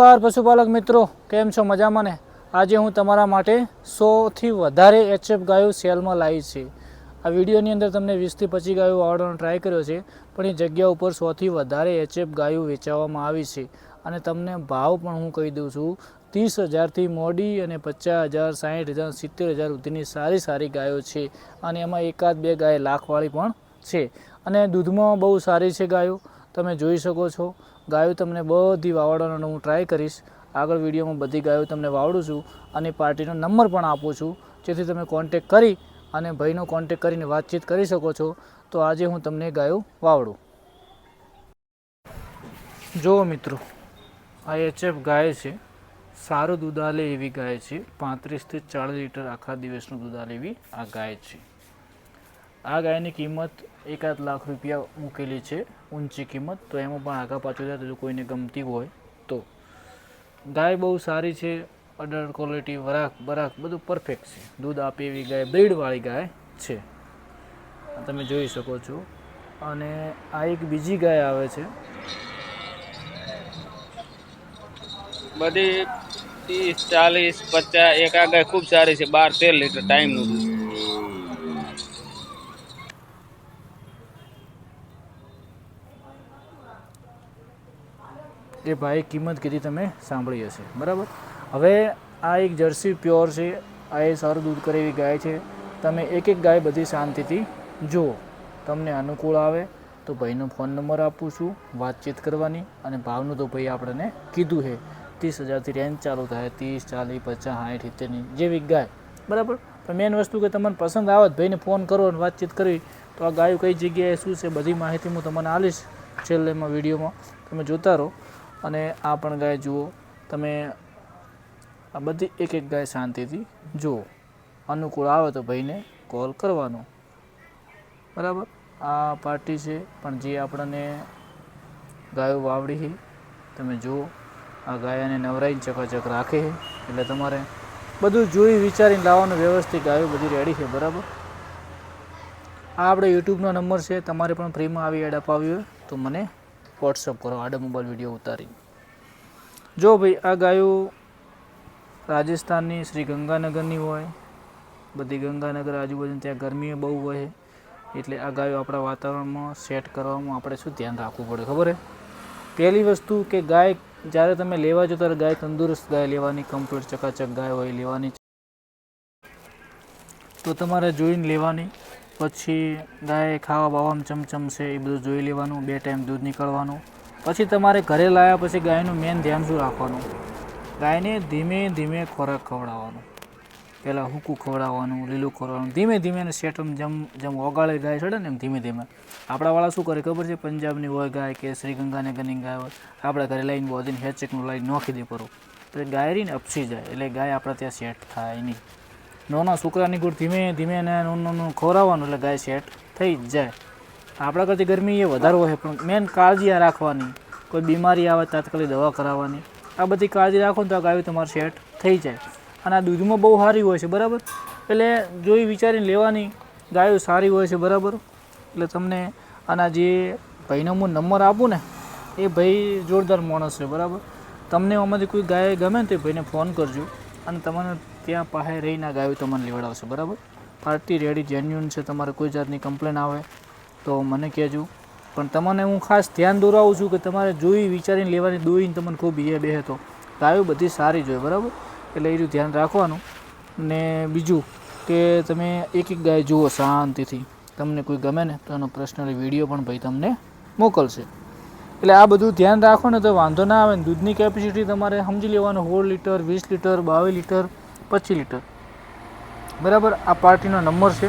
નમસ્કાર પશુપાલક મિત્રો, કેમ છો મજામાં ને? આજે હું તમારા માટે સોથી વધારે એચએફ ગાયો સેલમાં લાવી છે. આ વિડીયોની અંદર તમને વીસથી પચીસ ગાયો વાવડવાનો ટ્રાય કર્યો છે, પણ એ જગ્યા ઉપર સોથી વધારે એચએફ ગાયો વેચાવવામાં આવી છે. અને તમને ભાવ પણ હું કહી દઉં છું, ત્રીસ હજારથી મોડી અને પચાસ હજાર સાઠ હજાર, સિત્તેર હજાર સુધીની સારી સારી ગાયો છે. અને એમાં એકાદ બે ગાય લાખવાળી પણ છે. અને દૂધમાં બહુ સારી છે ગાયો. તમે જોઈ શકો છો. ગાયો તમને બધી વાવડવાનો હું ટ્રાય કરીશ. આગળ વિડીયોમાં બધી ગાયો તમને વાવડું છું અને પાર્ટીનો નંબર પણ આપું છું. જેથી તમે કોન્ટેક કરી અને ભાઈનો કોન્ટેક કરીને વાતચીત કરી શકો છો. તો આજે હું તમને ગાયો વાવડું. જુઓ મિત્રો, આ એચએફ ગાય છે. સારું દૂધ આલે એવી ગાય છે. પાંત્રીસથી ચાળીસ લીટર આખા દિવસનું દૂધ આલે એવી આ ગાય છે. આ ગાયની કિંમત એકાદ લાખ રૂપિયા મૂકેલી છે, ઊંચી કિંમત, તો એમાં પણ આગા પાછું થાય તો કોઈને ગમતી હોય તો. ગાય બહુ સારી છે, અડર ક્વોલિટી વરાક બરાક બધું પરફેક્ટ છે. દૂધ આપે એવી ગાય બ્રીડવાળી ગાય છે. તમે જોઈ શકો છો. અને આ એક બીજી ગાય આવે છે. બધી ત્રીસ, ચાલીસ, પચાસ, એક આ ગાય ખૂબ સારી છે, બાર તેર લીટર ટાઈમનું એ ભાઈ કિંમત કીધી તમે સાંભળી હશે. બરાબર? હવે આ એક જર્સી પ્યોર છે, આ એ સારું દૂધ કરે એવી ગાય છે. તમે એક એક ગાય બધી શાંતિથી જુઓ. તમને અનુકૂળ આવે તો ભાઈનો ફોન નંબર આપું છું, વાતચીત કરવાની અને ભાવનું તો ભાઈ આપણને કીધું છે. ત્રીસ હજારથી રેન્જ ચાલુ થાય, ત્રીસ, ચાલીસ, પચાસ, સાઠ, સિત્તેરની જેવી ગાય. બરાબર? પણ મેન વસ્તુ કે તમને પસંદ આવે ભાઈને ફોન કરો અને વાતચીત કરવી તો આ ગાયો કઈ જગ્યાએ, શું છે, બધી માહિતી હું તમને આલીશ છેલ્લેમાં વિડીયોમાં. તમે જોતા રહો. અને આ પણ ગાય જુઓ, તમે આ બધી એક એક ગાય શાંતિથી જુઓ. અનુકૂળ આવે તો ભાઈને કોલ કરવાનો. બરાબર? આ પાર્ટી છે, પણ જે આપણને ગાયો વાવડી છે, તમે જુઓ, આ ગાયને નવરાઈને ચકાચક રાખે છે, એટલે તમારે બધું જોઈ વિચારીને લાવવાનું વ્યવસ્થિત ગાયો બધી રેડી છે, બરાબર? આ આપણે યુટ્યુબનો નંબર છે, તમારે પણ ફ્રીમાં આવી એડ અપાવી હોય તો મને વોટ્સઅપ કરો આડો મોબાઈલ વીડિયો ઉતારી. જો ભાઈ, આ ગાયો રાજસ્થાનની, શ્રી ગંગાનગરની હોય, બધી ગંગાનગર આજુબાજુ ત્યાં ગરમી બહુ હોય, એટલે આ ગાયો આપણા વાતાવરણમાં સેટ કરવામાં આપણે શું ધ્યાન રાખવું પડે, ખબર છે પહેલી વસ્તુ કે ગાય, જ્યારે તમે લેવા જો ત્યારે ગાય તંદુરસ્ત ગાય લેવાની કમ્પ્લીટ ચકાચક ગાય હોય, લેવાની તો તમારે જોઈને લેવાની. પછી ગાય ખાવા બાવામાં ચમચમ છે, એ બધું જોઈ લેવાનું, બે ટાઈમ દૂધ નીકળવાનું. પછી તમારે ઘરે લાવ્યા પછી ગાયનું મેન ધ્યાન શું રાખવાનું? ગાયને ધીમે ધીમે ખોરાક ખવડાવવાનો. પહેલાં હૂકું ખવડાવવાનું, લીલું ખવડાવવાનું. ધીમે ધીમે એને સેટમ જેમ જેમ ઓગાળે ગાય ચડે ને એમ ધીમે ધીમે. આપણાવાળા શું કરે ખબર છે? પંજાબની હોય ગાય કે શ્રી ગંગાનગરની ગાય હોય, આપણે ઘરે લઈને બોધીને હેચકનું લાઈન નોખી દે કરો તો ગાય રહીને અપસી જાય. એટલે ગાય આપણા ત્યાં સેટ થાય નહીં. નાના છોકરાની ગુડ ધીમે ધીમે એને નોનું ખોરાવવાનું એટલે ગાય સેટ થઈ જ જાય. આપણા કરતી ગરમી એ વધારે હોય, પણ મેન કાળજી આ રાખવાની. કોઈ બીમારી આવે તાત્કાલિક દવા કરાવવાની. આ બધી કાળજી રાખો ને તો આ ગાયો તમારું સેટ થઈ જાય. અને આ દૂધમાં બહુ સારી હોય છે, બરાબર? એટલે જોઈ વિચારીને લેવાની, ગાયો સારી હોય છે, બરાબર? એટલે તમને આના જે ભાઈનો હું નંબર આપું ને, એ ભાઈ જોરદાર માણસ છે, બરાબર? તમને આમાંથી કોઈ ગાય ગમે ને તો ભાઈને ફોન કરજો. અને તમને ત્યાં પાસે રહીને ગાયું તમને લેવડાવશે, બરાબર? પાર્ટી રેડી જેન્યુન છે, તમારે કોઈ જાતની કમ્પ્લેન આવે તો મને કહેજો. પણ તમને હું ખાસ ધ્યાન દોરાવું છું કે તમારે જોઈ વિચારીને લેવાની દોઈને તમને ખૂબ બીએ બે તો. ગાયો બધી સારી જોઈએ બરાબર? એટલે એ રીતે ધ્યાન રાખવાનું. ને બીજું કે તમે એક એક ગાય જુઓ શાંતિથી. તમને કોઈ ગમે ને તો એનો પર્સનલી વીડિયો પણ ભાઈ તમને મોકલશે. એટલે આ બધું ધ્યાન રાખો ને તો વાંધો ના આવે ને દૂધની કેપેસિટી તમારે સમજી લેવાનું સોળ લીટર, વીસ લીટર, બાવીસ લીટર પચીસ લીટર. બરાબર, આ પાર્ટીનો નંબર છે.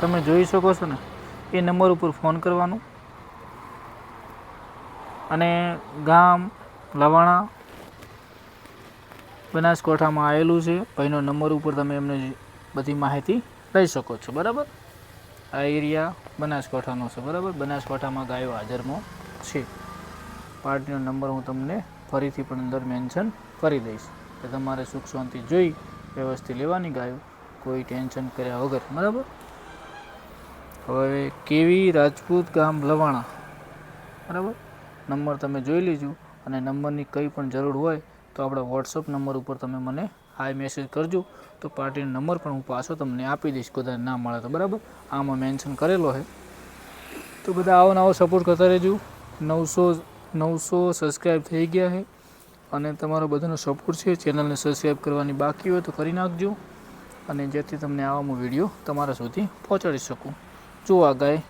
તમે જોઈ શકો છો ને, એ નંબર ઉપર ફોન કરવાનો. અને ગામ, લવાણા, બનાસકાંઠામાં આવેલું છે. ભાઈનો નંબર ઉપર તમે એમને બધી માહિતી લઈ શકો છો. બરાબર? આ એરિયા બનાસકાંઠાનો છે. બરાબર? બનાસકાંઠામાં ગાયો હાજરમાં છે. પાર્ટીનો નંબર હું તમને ફરીથી પણ અંદર મેન્શન કરી દઈશ. કે તમારે સુખ શાંતિ જોઈ વ્યવસ્થિત લેવાની ગાયો. કોઈ ટેન્શન કર્યા વગર. બરાબર? હવે કેવી રાજપૂત ગામ લવાણા. બરાબર? નંબર તમે જોઈ લેજો અને નંબરની કંઈ પણ જરૂર હોય તો આપણા વોટ્સઅપ નંબર ઉપર તમે મને હાય મેસેજ કરજો. તો પાર્ટીનો નંબર પણ હું પાછો તમને આપી દઈશ, કદાચ ના મળે તો. બરાબર? આમાં મેન્શન કરેલો છે. તો બધા આવો નવો સપોર્ટ કરતા રહેજો. નવસો નવસો સબસ્ક્રાઈબ થઈ ગયા છે. અને તમારો બધાનો સપોર્ટ છે ચેનલને સબસ્ક્રાઈબ કરવાની બાકી હોય તો કરી નાખજો. અને જેથી તમને આવામાં વીડિયો તમારા સુધી પહોંચાડી શકું. જો આ ગાય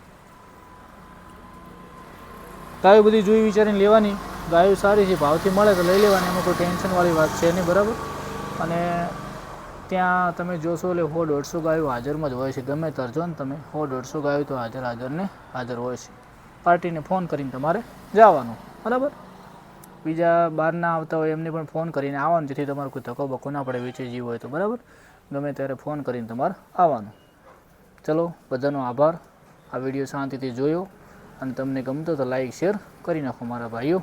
ગાયો બધી જોઈ વિચારીને લેવાની. ગાયો સારી છે, ભાવથી મળે તો લઈ લેવાની, એમાં કોઈ ટેન્શનવાળી વાત છે નહીં, બરાબર? અને ત્યાં તમે જોશો એટલે સો દોઢસો ગાયો હાજરમાં જ હોય છે. ગમે તરજો ને તમે સો દોઢસો ગાયો તો હાજર હાજરને હાજર હોય છે. પાર્ટીને ફોન કરીને તમારે જવાનું, બરાબર? બીજા બહારના આવતા હોય એમને પણ ફોન કરીને આવવાનું. જેથી તમારે કોઈ ધક્કો બક્કો ના પડે વેચે જીવ હોય તો, બરાબર? ગમે ત્યારે ફોન કરીને તમારે આવવાનું. ચલો, બધાનો આભાર. આ વીડિયો શાંતિથી જોયો અને તમને ગમતો તો લાઈક શેર કરી નાખો, મારા ભાઈઓ.